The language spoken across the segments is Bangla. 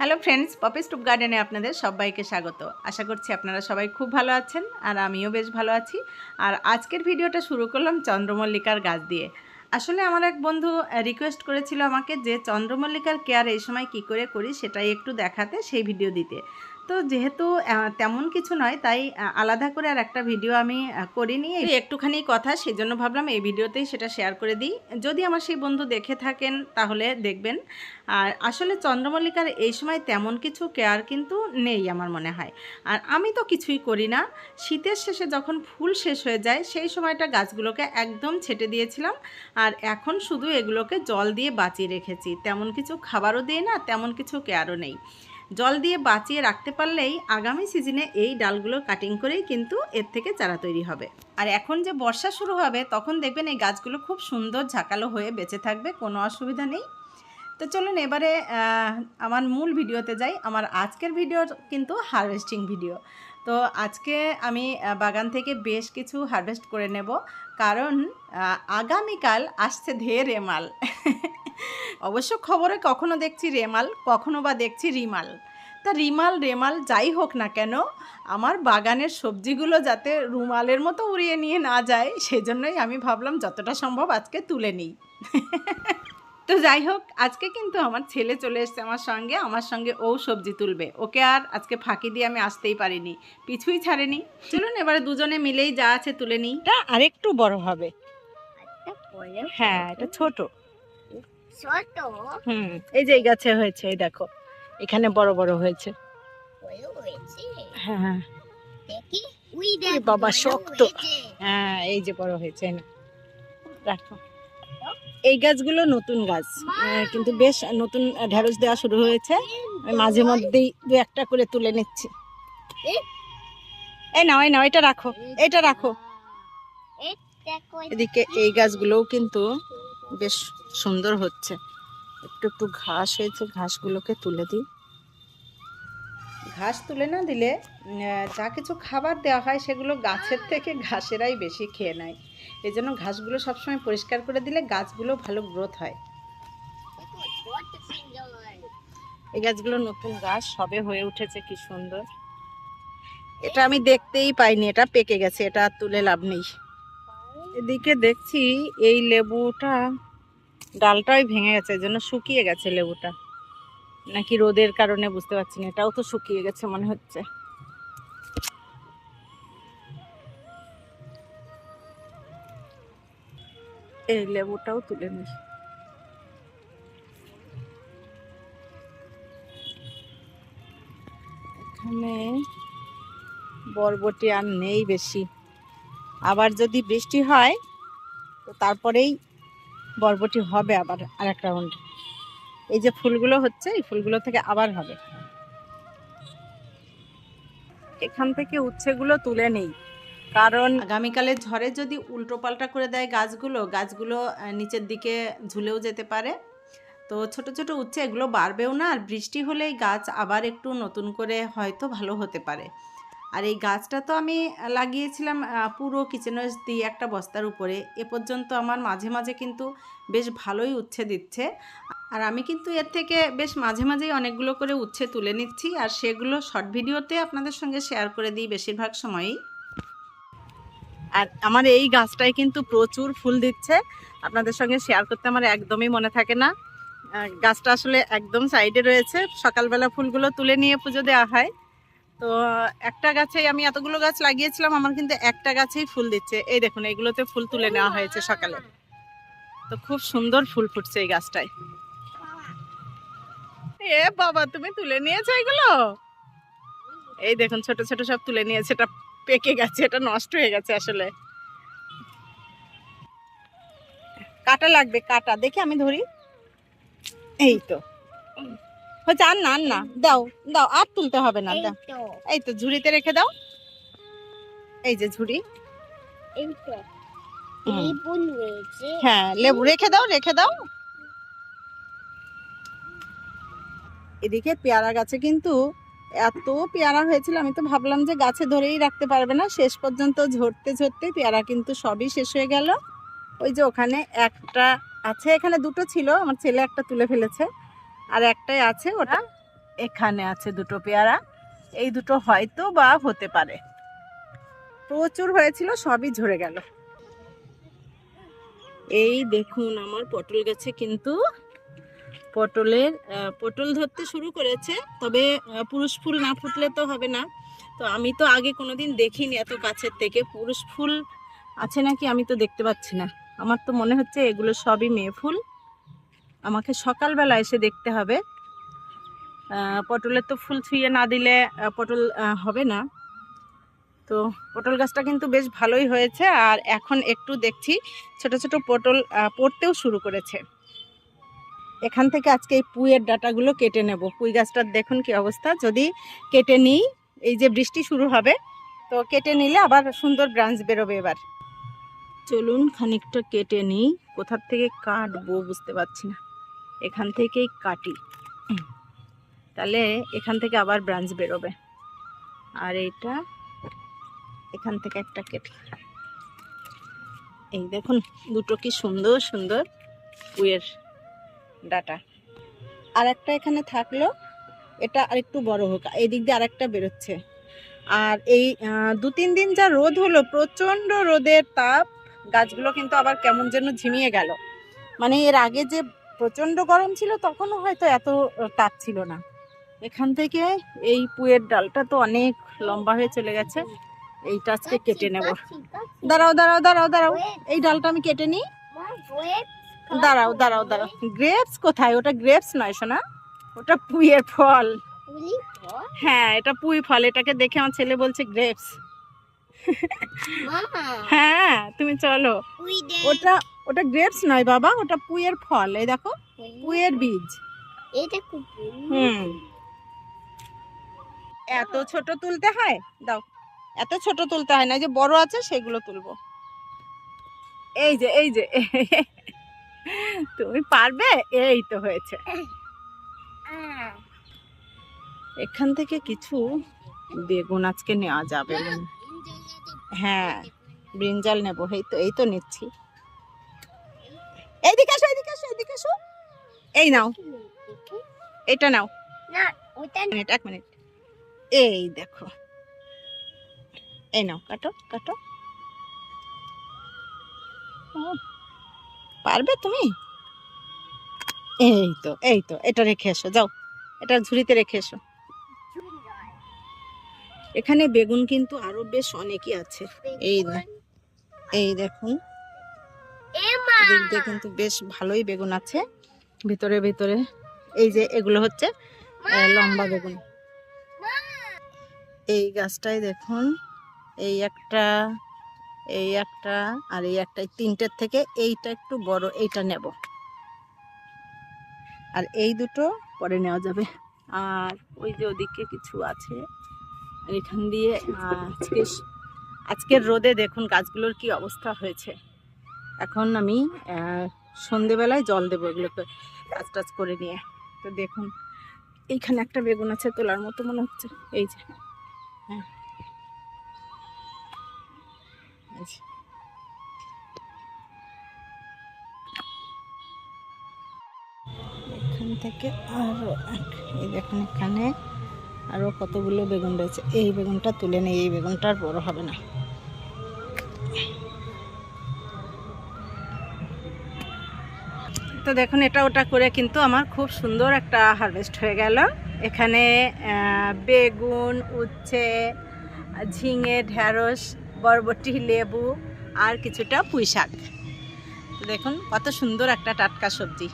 হ্যালো ফ্রেন্ডস, পপি স্টুপ গার্ডেনে আপনাদের সবাইকে স্বাগত। আশা করছি আপনারা সবাই খুব ভালো আছেন আর আমিও বেশ ভালো আছি। আর আজকের ভিডিওটা শুরু করলাম চন্দ্রমল্লিকার গাছ দিয়ে। আসলে আমার এক বন্ধু রিকোয়েস্ট করেছিল আমাকে যে চন্দ্রমল্লিকার কেয়ার এই সময় কি করে করি সেটাই একটু দেখাতে, সেই ভিডিও দিতে। তো যেহেতু তেমন কিছু নয়, তাই আলাদা করে আর একটা ভিডিও আমি করিনি একটুখানি কথা, সেজন্য ভাবলাম এই ভিডিওতেই সেটা শেয়ার করে দিই। যদি আমার সেই বন্ধু দেখে থাকেন, তাহলে দেখবেন। আর আসলে চন্দ্রমল্লিকার এই সময় তেমন কিছু কেয়ার কিন্তু নেই আমার মনে হয়। আর আমি তো কিছুই করি না। শীতের শেষে যখন ফুল শেষ হয়ে যায়, সেই সময়টা গাছগুলোকে একদম ছেটে দিয়েছিলাম। আর এখন শুধু এগুলোকে জল দিয়ে বাঁচিয়ে রেখেছি। তেমন কিছু খাবারও দিই না, তেমন কিছু কেয়ারও নেই। জল দিয়ে বাঁচিয়ে রাখতে পারলেই আগামী সিজনে এই ডালগুলো কাটিং করেই কিন্তু এর থেকে চারা তৈরি হবে। আর এখন যে বর্ষা শুরু হবে, তখন দেখবেন এই গাছগুলো খুব সুন্দর ঝাঁকালো হয়ে বেঁচে থাকবে, কোনো অসুবিধা নেই। তো চলুন এবারে আমার মূল ভিডিওতে যাই। আমার আজকের ভিডিও কিন্তু হারভেস্টিং ভিডিও তো আজকে আমি বাগান থেকে বেশ কিছু হারভেস্ট করে নেব। কারণ আগামীকাল আসছে ধেয়ে রেমাল অবশ্য খবরে কখনো দেখছি রেমাল কখনো বা দেখছি রিমাল। তা রিমাল রেমাল যাই হোক না কেন আমার বাগানের সবজিগুলো যাতে রুমালের মতো উড়িয়ে নিয়ে না যায় সেজন্যই আমি ভাবলাম যতটা সম্ভব আজকে তুলে নিই। তো যাই হোক আজকে কিন্তু আমার ছেলে চলে এসছে আমার সঙ্গে আমার সঙ্গে ও সবজি তুলবে। ওকে আর আজকে ফাঁকি দিয়ে আমি আসতেই পারিনি পিছুই ছাড়েনি। চলুন এবারে দুজনে মিলেই যা আছে তুলে নিই। এটা আরেকটু বড় হবে। হ্যাঁ এটা ছোট। ছোট। হুম এই যে এই গাছে হয়েছে এই দেখো। এখানে বড় বড় হয়েছে। হয়ে হ্যাঁ। বাবা, শক্ত। হ্যাঁ এই যে বড় হয়েছে নাও। রাখো। এই গাছগুলো নতুন গাছ। কিন্তু বেশ নতুন ঢেঁড়স দেওয়া শুরু হয়েছে। মাঝে মধ্যেই দু একটা করে তুলে নিচ্ছি। এই নাও এই নাও এটা রাখো এটা রাখো। এদিকে এই গাছগুলোও কিন্তু বেশ সুন্দর হচ্ছে। একটু একটু ঘাস হয়েছে, ঘাসগুলোকে তুলে দিই। ঘাস তুলে না দিলে যা কিছু খাবার দেওয়া হয় সেগুলো গাছের থেকে ঘাসেরাই বেশি খেয়ে নেয়। এই জন্য ঘাসগুলো সবসময় পরিষ্কার করে দিলে গাছগুলো ভালো গ্রোথ হয়। এই গাছগুলো নতুন গাছ, সবে হয়ে উঠেছে, কি সুন্দর। এটা আমি দেখতেই পাইনি, এটা পেকে গেছে, এটা তুলে লাভ নেই। এদিকে দেখছি এই লেবুটা ডালটাই ভেঙে গেছে জন্য শুকিয়ে গেছে লেবুটা। নাকি রোদের কারণে বুঝতে পারছি না, এটাও তো শুকিয়ে গেছে মনে হচ্ছে। এই লেবুটাও তুলে নিই। এখানে বরবটি আর নেই বেশি। আবার যদি বৃষ্টি হয়, তো তারপরেই বরবটি হবে আবার আর এক রাউন্ড এই যে ফুলগুলো হচ্ছে, এই ফুলগুলো থেকে আবার হবে। এখান থেকে উচ্ছেগুলো তুলে নেই, কারণ আগামীকালে ঝড়ে যদি উল্টো পাল্টা করে দেয় গাছগুলো গাছগুলো নিচের দিকে ঝুলেও যেতে পারে। তো ছোট ছোট উচ্ছে এগুলো বাড়বেও না, আর বৃষ্টি হলেই গাছ আবার একটু নতুন করে হয়তো ভালো হতে পারে। আর এই গাছটা তো আমি লাগিয়েছিলাম পুরো কিচেন ওয়েস্ট দিয়ে একটা বস্তার উপরে। এ পর্যন্ত আমার মাঝে মাঝে কিন্তু বেশ ভালোই উচ্ছে দিচ্ছে। আর আমি কিন্তু এর থেকে বেশ মাঝে মাঝেই অনেকগুলো করে উচ্ছে তুলে নিচ্ছি। আর সেগুলো শর্ট ভিডিওতে আপনাদের সঙ্গে শেয়ার করে দিই বেশিরভাগ সময়ই। আর আমার এই গাছটায় কিন্তু প্রচুর ফুল দিচ্ছে। আপনাদের সঙ্গে শেয়ার করতে আমার একদমই মনে থাকে না। গাছটা আসলে একদম সাইডে রয়েছে। সকালবেলা ফুলগুলো তুলে নিয়ে পুজো দেওয়া হয়। তো, একটা গাছেই আমি এতগুলো গাছ লাগিয়েছিলাম, আমার কিন্তু একটা গাছেই ফুল দিচ্ছে। এই দেখুন, এইগুলোতে ফুল তুলে নেওয়া হয়েছে সকালে। তো খুব সুন্দর ফুল ফুটছে এই গাছটায়। এ বাবা, তুমি তুলে নিয়েছো এগুলো? এই দেখুন, ছোট ছোট সব তুলে নিয়েছে। এটা পেকে গেছে, এটা নষ্ট হয়ে গেছে আসলে। কাটা লাগবে, কাটা। দেখি আমি ধরি। এই তো। হচ্ছে আর না আর না। দাও দাও আর তুলতে হবে না দাও। এই তো ঝুড়িতে রেখে দাও। এই যে ঝুড়ি। হ্যাঁ লেবু রেখে দাও রেখে দাও। এদিকে পেয়ারা গাছে কিন্তু এত পেয়ারা হয়েছিল আমি তো ভাবলাম যে গাছে ধরেই রাখতে পারবে না। শেষ পর্যন্ত ঝরতে ঝরতে পেয়ারা কিন্তু সবই শেষ হয়ে গেল। ওই যে ওখানে একটা আছে এখানে দুটো ছিল আমার ছেলে একটা তুলে ফেলেছে। আর একটাই আছে ওটা? এখানে আছে দুটো পেয়ারা। এই দুটো হয়তো বা হতে পারে। প্রচুর হয়েছিল, সবই ঝরে গেল। এই দেখুন, আমার পটল গাছে কিন্তু পটলের পটল ধরতে শুরু করেছে, তবে পুরুষ ফুল না ফুটলে তো হবে না। তো আমি তো আগে কোনোদিন দেখিনি এত কাছের থেকে। পুরুষ ফুল আছে নাকি আমি তো দেখতে পাচ্ছি না। আমার তো মনে হচ্ছে এগুলো সবই মেয়ে ফুল। আমাকে সকালবেলা এসে দেখতে হবে। পটলের তো ফুল ছুঁয়ে না দিলে পটল হবে না। তো পটল গাছটা কিন্তু বেশ ভালোই হয়েছে, আর এখন একটু দেখছি ছোট ছোট পটল পড়তেও শুরু করেছে। এখান থেকে আজকে এই পুইয়ের ডাটাগুলো কেটে নেব। পুঁই গাছটার দেখুন কি অবস্থা। যদি কেটে নিই, এই যে বৃষ্টি শুরু হবে, তো কেটে নিলে আবার সুন্দর ব্রাঞ্চ বেরোবে এবার। চলুন খানিকটা কেটে নিই। কোথার থেকে কাটবো বুঝতে পারছি না। এখান থেকেই কাটি। তাহলে এখান থেকে আবার ব্রাঞ্চ বেরোবে। আর এইটা এখান থেকে একটা কেটে। এই দেখুন দুটো কি সুন্দর সুন্দর উয়ের ডাটা। আর একটা এখানে থাকল এটা আরেকটু বড় হোক এই দিক দিয়ে আরেকটা বেরোচ্ছে। আর এই দু তিন দিন যা রোদ হলো প্রচণ্ড রোদের তাপ গাছগুলো কিন্তু আবার কেমন যেন ঝিমিয়ে গেল। মানে এর আগে যে প্রচণ্ড গরম ছিল তখনও হয়তো এত তাপ ছিল না। এখান থেকে এই পুয়ের ডালটা তো অনেক লম্বা হয়ে চলে গেছে। এইটা আজকে কেটে নেব। দাঁড়াও দাঁড়াও দাঁড়াও দাঁড়াও। এই ডালটা আমি কেটে নিই। দাঁড়াও দাঁড়াও দাঁড়াও। গ্রেপস কোথায়? ওটা গ্রেপস নয় শোনা ওটা পুইয়ের ফল। হ্যাঁ এটা পুই ফল। এটাকে দেখে আমার ছেলে বলছে গ্রেপস হ্যাঁ তুমি চলো। ওটা ওটা গ্রেপস নয় বাবা ওটা পুয়ের ফল এই দেখো পুয়ের বীজ। এটা হুম। এত ছোট তুলতে হয়? দাও এত ছোট তুলতে হয় না যে বড় আছে সেগুলো তুলবো। এই যে এই যে তুমি পারবে? এই তো হয়েছে। এখান থেকে কিছু বেগুন আজকে নেওয়া যাবে। হ্যাঁ ব্রিঞ্জাল নেব এই তো এই তো নিচ্ছি। এইদিকে আসো এইদিকে আসো এইদিকে আসো। এই নাও। এটা নাও। না ওটা মিনিট এক মিনিট। এই দেখো। এই নাও কাটো কাটো। পারবে তুমি? এই তো এই তো এটা রেখে এসো যাও। এটা ঝুড়িতে রেখে এসো। এখানে বেগুন কিন্তু আরও বেশ অনেকই আছে। এই এই দেখুন। এদিক দিয়ে কিন্তু বেশ ভালোই বেগুন আছে। ভিতরে ভিতরে। এই যে এগুলো হচ্ছে লম্বা বেগুন। এই গাছটাই দেখুন এই একটা এই একটা আর এই একটা তিনটের থেকে এইটা একটু বড় এইটা নেব। আর এই দুটো পরে নেওয়া যাবে। আর ওই যে ওদিকে কিছু আছে আর এখান দিয়ে আজকে আজকের রোদে দেখুন গাছগুলোর কি অবস্থা হয়েছে। এখন আমি সন্ধেবেলায় জল দেবো এগুলোকে কাজ টাজ করে নিয়ে। তো দেখুন, এইখানে একটা বেগুন আছে, তোলার মতো মনে হচ্ছে। এই যে হ্যাঁ। এখান থেকে আরও এক- এই দেখুন এখানে আরও কতগুলো বেগুন রয়েছে। এই বেগুনটা তুলে নেই, এই বেগুনটা আর বড় হবে না। তো দেখুন, এটা ওটা করে কিন্তু আমার খুব সুন্দর একটা হারভেস্ট হয়ে গেল। এখানে বেগুন, উচ্ছে, ঝিঙে ঢ্যাঁড়স বরবটি, লেবু আর কিছুটা পুঁই শাক দেখুন, কত সুন্দর একটা টাটকা সবজি।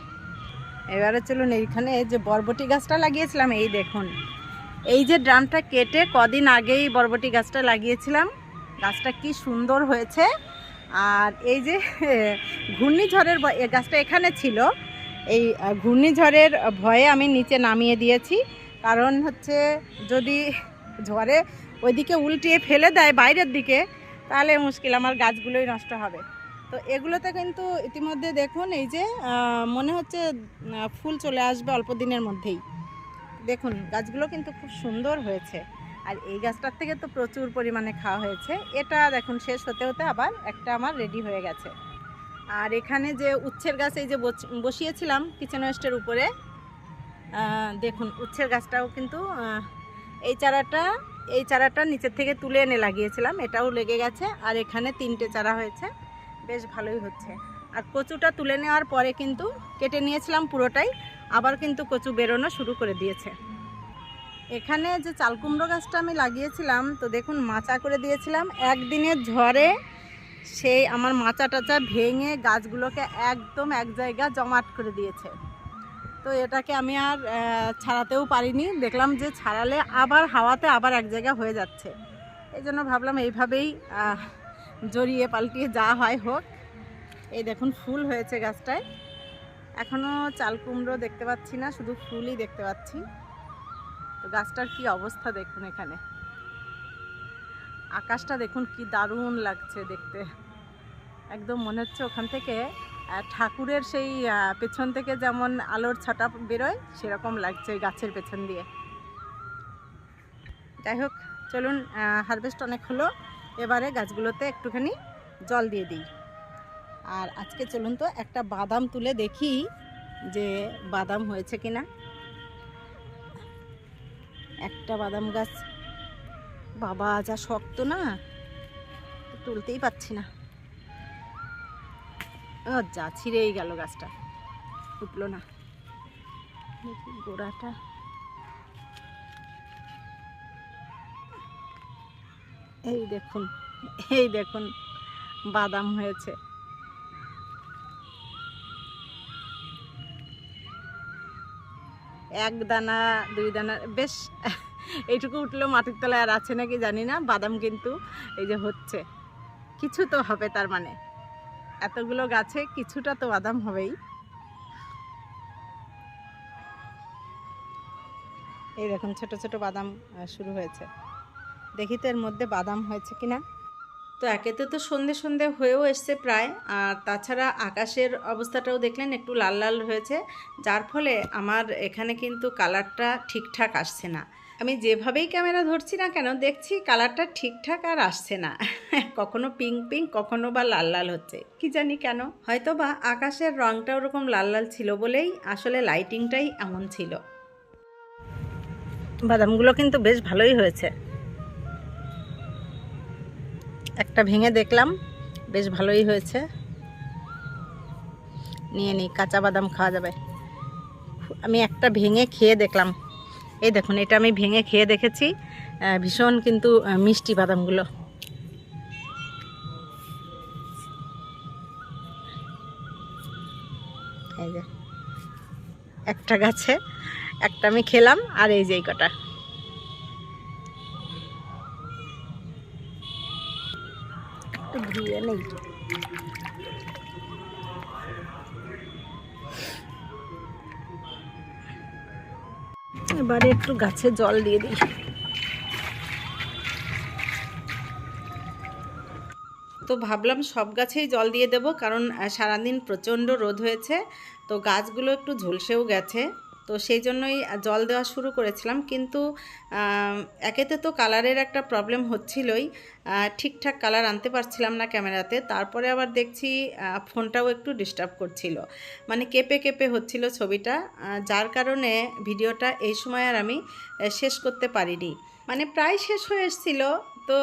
এবারে চলুন, এইখানে যে বরবটি গাছটা লাগিয়েছিলাম, এই দেখুন। এই যে ড্রামটা কেটে কদিন আগেই বরবটি গাছটা লাগিয়েছিলাম। গাছটা কি সুন্দর হয়েছে। আর এই যে ঘূর্ণিঝড়ের গাছটা এখানে ছিল। এই ঘূর্ণিঝড়ের ভয়ে আমি নিচে নামিয়ে দিয়েছি। কারণ হচ্ছে যদি ঝড়ে ওইদিকে উল্টিয়ে ফেলে দেয় বাইরের দিকে, তাহলে মুশকিল, আমার গাছগুলোই নষ্ট হবে। তো এগুলোতে কিন্তু ইতিমধ্যে দেখুন, এই যে মনে হচ্ছে ফুল চলে আসবে অল্প দিনের মধ্যেই। দেখুন, গাছগুলো কিন্তু খুব সুন্দর হয়েছে। আর এই গাছটার থেকে তো প্রচুর পরিমাণে খাওয়া হয়েছে। এটা দেখুন শেষ হতে হতে আবার একটা আমার রেডি হয়ে গেছে। আর এখানে যে উচ্ছের গাছ এই যে বসিয়েছিলাম কিচেন ওয়েস্টের উপরে দেখুন উচ্ছের গাছটাও কিন্তু এই চারাটা এই চারাটা নিচের থেকে তুলে এনে লাগিয়েছিলাম, এটাও লেগে গেছে। আর এখানে তিনটে চারা হয়েছে। বেশ ভালোই হচ্ছে। আর কচুটা তুলে নেওয়ার পরে কিন্তু কেটে নিয়েছিলাম পুরোটাই, আবার কিন্তু কচু বেরোনো শুরু করে দিয়েছে। এখানে যে চালকুমড়ো গাছটা আমি লাগিয়েছিলাম, তো দেখুন মাচা করে দিয়েছিলাম। একদিনের ঝড়ে সেই আমার মাচা টাচা ভেঙে গাছগুলোকে একদম এক জায়গা জমাট করে দিয়েছে। তো এটাকে আমি আর ছাড়াতেও পারিনি। দেখলাম যে ছাড়ালে আবার হাওয়াতে আবার এক জায়গা হয়ে যাচ্ছে। এই জন্য ভাবলাম এইভাবেই জড়িয়ে পাল্টিয়ে যা হয় হোক। এই দেখুন ফুল হয়েছে গাছটায়। এখনও চাল কুমড়ো দেখতে পাচ্ছি না, শুধু ফুলই দেখতে পাচ্ছি। তো গাছটার কি অবস্থা দেখুন এখানে। আকাশটা দেখুন কি দারুণ লাগছে দেখতে। একদম মনে হচ্ছে ওখান থেকে ঠাকুরের সেই পেছন থেকে যেমন আলোর ছটা বেরোয়, সেরকম লাগছে গাছের পেছন দিয়ে। যাই হোক, চলুন হারভেস্ট অনেক হলো, এবারে গাছগুলোতে একটুখানি জল দিয়ে দিই। আর আজকে চলুন তো একটা বাদাম তুলে দেখি যে বাদাম হয়েছে কিনা। একটা বাদাম গাছ। বাবা, যা শক্ত না, তুলতেই পাচ্ছি না। যা, ছিঁড়েই গেল গাছটা। উঠল না। দেখি গোড়াটা। এই দেখুন এই দেখুন, বাদাম হয়েছে। এক দানা, দুই দানা, বেশ, এইটুকু উঠল মাটির তলায় আর আছে নাকি জানি না, বাদাম কিন্তু এই যে হচ্ছে। কিছু তো হবে তার মানে। এতগুলো গাছে কিছুটা তো বাদাম হবেই। এই দেখুন, ছোট ছোট বাদাম শুরু হয়েছে। দেখি তো এর মধ্যে বাদাম হয়েছে কিনা। তো একেতে তো সন্ধে সন্ধে হয়েও এসছে প্রায়। আর তাছাড়া আকাশের অবস্থাটাও দেখলেন একটু লাল লাল হয়েছে। যার ফলে আমার এখানে কিন্তু কালারটা ঠিকঠাক আসছে না। আমি যেভাবেই ক্যামেরা ধরছি না কেন, দেখছি কালারটা ঠিকঠাক আর আসছে না। কখনো পিঙ্ক পিঙ্ক, কখনো বা লাল লাল হচ্ছে। কি জানি কেন? হয়তো বা আকাশের রংটা ওরকম লাল লাল ছিল বলেই আসলে লাইটিংটাই এমন ছিল। বাদামগুলো কিন্তু বেশ ভালোই হয়েছে। একটা ভেঙে দেখলাম। বেশ ভালোই হয়েছে। নিয়ে নিই কাঁচা বাদাম খাওয়া যাবে। আমি একটা ভেঙে খেয়ে দেখলাম। এই দেখুন, এটা আমি ভেঙে খেয়ে দেখেছি। ভীষণ কিন্তু মিষ্টি বাদামগুলো। একটা গাছে, একটা আমি খেলাম, আর এই যে এই কটা। একটু ধুয়ে নেই। এবারে একটু গাছে জল দিয়ে দিই। তো ভাবলাম সব গাছেই জল দিয়ে দেবো, কারণ সারাদিন প্রচণ্ড রোদ হয়েছে, তো গাছগুলো একটু ঝলসেও গেছে। তো সেই জন্যই জল দেওয়া শুরু করেছিলাম। কিন্তু একেতে তো কালারের একটা প্রবলেম হচ্ছিলই। ঠিকঠাক কালার আনতে পারছিলাম না ক্যামেরাতে। তারপরে আবার দেখছি ফোনটাও একটু ডিস্টার্ব করছিল। মানে কেঁপে কেঁপে হচ্ছিল ছবিটা। যার কারণে ভিডিওটা এই সময় আর আমি শেষ করতে পারিনি। মানে প্রায় শেষ হয়ে এসেছিল। তো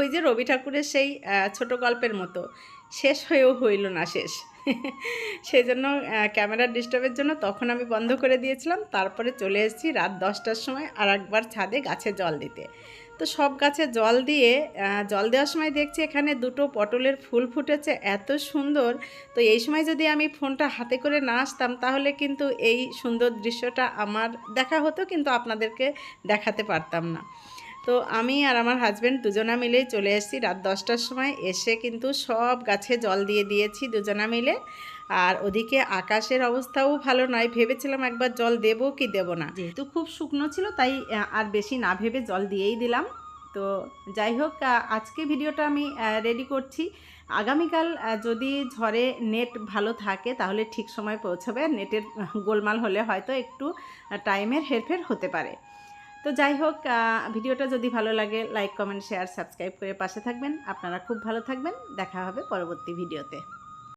ওই যে রবি ঠাকুরের সেই ছোট গল্পের মতো। শেষ হয়েও হইল না শেষ। সেই জন্য ক্যামেরার ডিস্টার্বের জন্য তখন আমি বন্ধ করে দিয়েছিলাম। তারপরে চলে এসেছি রাত দশটার সময় আর একবার ছাদে গাছে জল দিতে। তো সব গাছে জল দিয়ে জল দেওয়ার সময় দেখছি এখানে দুটো পটলের ফুল ফুটেছে, এত সুন্দর। তো এই সময় যদি আমি ফোনটা হাতে করে না আসতাম, তাহলে কিন্তু এই সুন্দর দৃশ্যটা আমার দেখা হতো, কিন্তু আপনাদেরকে দেখাতে পারতাম না। তো আমি আর আমার হাজব্যান্ড দুজনা মিলেই চলে এসেছি রাত দশটার সময়। এসে কিন্তু সব গাছে জল দিয়ে দিয়েছি দুজনা মিলে। আর ওদিকে আকাশের অবস্থাও ভালো নয়। ভেবেছিলাম একবার জল দেবো কি দেব না। যেহেতু খুব শুকনো ছিল তাই আর বেশি না ভেবে জল দিয়েই দিলাম। তো যাই হোক আজকে ভিডিওটা আমি রেডি করছি। আগামীকাল যদি ঝড়ে নেট ভালো থাকে তাহলে ঠিক সময় পৌঁছবে। নেটের গোলমাল হলে হয়তো একটু টাইমের হেরফের হতে পারে। তো যাই হোক ভিডিওটা যদি ভালো লাগে লাইক কমেন্ট শেয়ার সাবস্ক্রাইব করে পাশে থাকবেন। আপনারা খুব ভালো থাকবেন। দেখা হবে পরবর্তী ভিডিওতে।